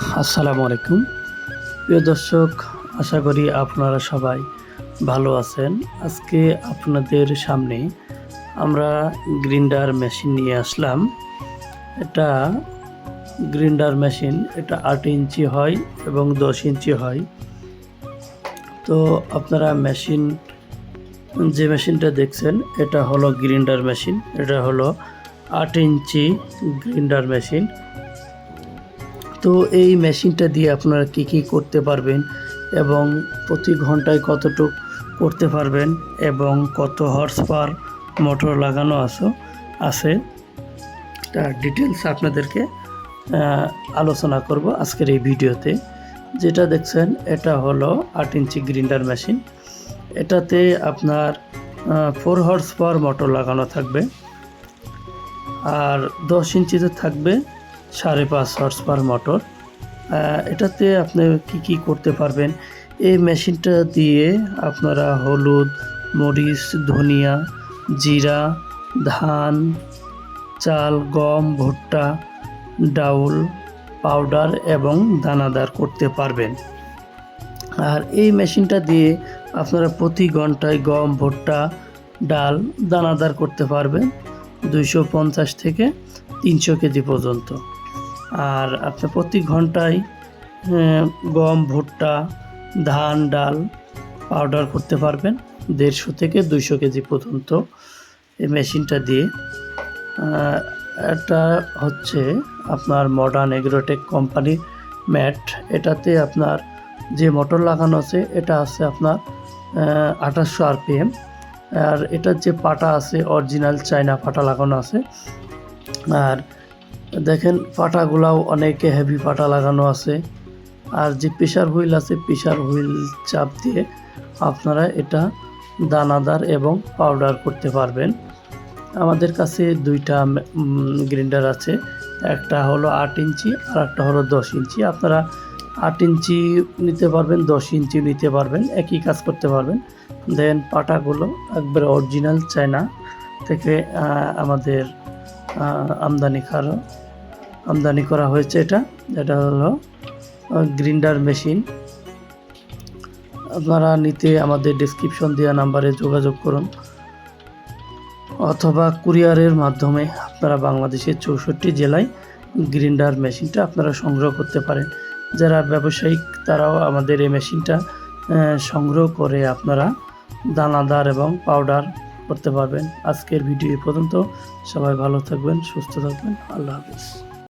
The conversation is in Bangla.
আসসালামু আলাইকুম। প্রিয় দর্শক, আশা করি আপনারা সবাই ভালো আছেন। আজকে আপনাদের সামনে আমরা গ্রিন্ডার মেশিন নিয়ে আসলাম। এটা গ্রিন্ডার মেশিন, এটা আট ইঞ্চি হয় এবং দশ ইঞ্চি হয়। তো আপনারা মেশিন, যে মেশিনটা দেখছেন, এটা হলো গ্রিন্ডার মেশিন। এটা হলো আট ইঞ্চি গ্রিন্ডার মেশিন। তো এই মেশিনটা দিয়ে আপনারা কি কি করতে পারবেন এবং প্রতি ঘন্টায় কতটুক করতে পারবেন এবং কত হর্স পার মোটর লাগানো আছে আছে? তার ডিটেলস আপনাদেরকে আলোচনা করব আজকের এই ভিডিওতে। যেটা দেখছেন, এটা হলো আট ইঞ্চি গ্রিন্ডার মেশিন এটাতে আপনার ফোর হর্স পাওয়ার মোটর লাগানো থাকবে। আর দশ ইঞ্চিতে থাকবে সাড়ে পাঁচ হর্স পার মোটর এটাতে আপনি কি কি করতে পারবেন? এই মেশিনটা দিয়ে আপনারা হলুদ, মরিচ, ধনিয়া, জিরা, ধান, চাল, গম, ভুট্টা, ডাউল পাউডার এবং দানাদার করতে পারবেন। আর এই মেশিনটা দিয়ে আপনারা প্রতি ঘন্টায় গম, ভুট্টা, ডাল দানাদার করতে পারবেন। দুইশো পঞ্চাশ থেকে তিনশো কেজি পর্যন্ত। আর আপনি প্রতি ঘন্টায় গম, ভুট্টা, ধান, ডাল পাউডার করতে পারবেন। দেড়শো থেকে দুইশো কেজি পর্যন্ত এই মেশিনটা দিয়ে। এটা হচ্ছে আপনার মডার্ন এগ্রোটেক কোম্পানির ম্যাট এটাতে আপনার যে মোটর লাগানো আছে, এটা আছে আপনার আঠাশশো আরপিএম আর এটার যে পাটা আছে অরিজিনাল চায়না পাটা লাগানো আছে। আর দেখেন পাটাগুলাও অনেকে হেভি পাটা লাগানো আছে। আর যে প্রেশার হুইল আছে প্রেশার হুইল চাপ দিয়ে আপনারা এটা দানাদার এবং পাউডার করতে পারবেন। আমাদের কাছে দুইটা গ্রিন্ডার আছে। একটা হলো আট ইঞ্চি, আর একটা হলো দশ ইঞ্চি। আপনারা আট ইঞ্চি নিতে পারবেন, দশ ইঞ্চি নিতে পারবেন, একই কাজ করতে পারবেন। দেন পাটাগুলো একবারে অরিজিনাল চায়না থেকে আমাদের আমদানি খারো। আমদানি করা হয়েছে এটা। এটা হলো গ্রিন্ডার মেশিন। আপনারা নিতে আমাদের ডিসক্রিপশন দেওয়া নাম্বারে যোগাযোগ করুন। অথবা কুরিয়ারের মাধ্যমে আপনারা বাংলাদেশের চৌষট্টি জেলায় গ্রিন্ডার মেশিনটা আপনারা সংগ্রহ করতে পারেন। যারা ব্যবসায়িক, তারাও আমাদের এই মেশিনটা সংগ্রহ করে আপনারা দানাদার এবং পাউডার করতে পারবেন। আজকের ভিডিও পর্যন্ত সবাই ভালো থাকবেন, সুস্থ থাকবেন। আল্লাহ হাফিজ।